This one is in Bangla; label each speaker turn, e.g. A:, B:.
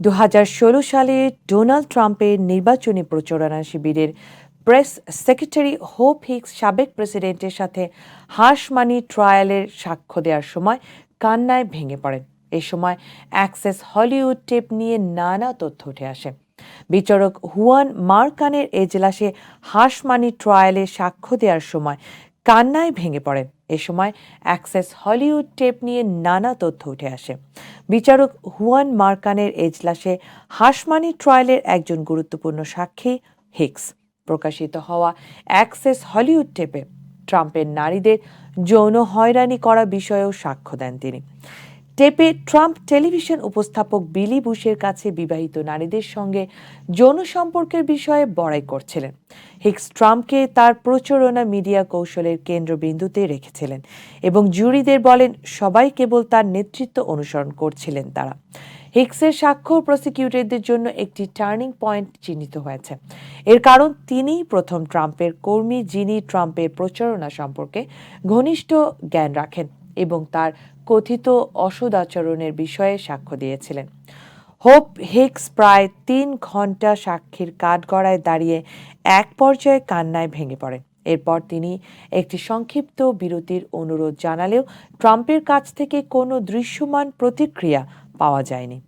A: দু হাজার ষোলো সালে ডোনাল্ড ট্রাম্পের নির্বাচনী প্রচারণা শিবিরের প্রেস সেক্রেটারি হোপ হিক্স সাবেক প্রেসিডেন্টের সাথে হাঁস মানি ট্রায়ালের সাক্ষ্য দেওয়ার সময় কান্নায় ভেঙে পড়েন। এ সময় অ্যাক্সেস হলিউড টেপ নিয়ে নানা তথ্য উঠে আসে। বিচারক হুয়ান মার্কানের এজলাসে হাঁস মানি ট্রায়ালে সাক্ষ্য দেওয়ার সময় কান্নায় ভেঙে পড়েন। এ সময় অ্যাক্সেস হলিউড টেপ নিয়ে নানা তথ্য উঠে আসে। বিচারক হুয়ান মার্কানের এজলাসে হাসমানি ট্রায়ালের একজন গুরুত্বপূর্ণ সাক্ষী, হিক্স। প্রকাশিত হওয়া অ্যাক্সেস হলিউড টেপে ট্রাম্পের নারীদের যৌন হয়রানি করা বিষয়েও সাক্ষ্য দেন তিনি। টেপে ট্রাম্প টেলিভিশন উপস্থাপক বিলি বুশের কাছে বিবাহিত নারীদের সঙ্গে যৌন সম্পর্কের বিষয়ে বড়াই করছিলেন। হিক্স ট্রাম্পকে তার প্রচারণা মিডিয়া কৌশলের কেন্দ্রবিন্দুতে রেখেছিলেন এবং জুরিদের বলেন, সবাই কেবল তার নেতৃত্ব অনুসরণ করছিলেন তারা। হিক্সের সাক্ষ্য প্রসিকিউটরদের জন্য একটি টার্নিং পয়েন্ট চিহ্নিত হয়েছে। এর কারণ, তিনিই প্রথম ট্রাম্পের কর্মী যিনি ট্রাম্পের প্রচারণা সম্পর্কে ঘনিষ্ঠ জ্ঞান রাখেন। এবং তার কথিত অসদাচরণের বিষয়ে সাক্ষ্য দিয়েছিলেন। হোপ হিক্স প্রায় তিন ঘণ্টা সাক্ষীর কাঠগড়ায় দাঁড়িয়ে এক পর্যায়ে কান্নায় ভেঙে পড়েন। এরপর তিনি একটি সংক্ষিপ্ত বিরতির অনুরোধ জানালেও ট্রাম্পের কাছ থেকে কোনো দৃশ্যমান প্রতিক্রিয়া পাওয়া যায়নি।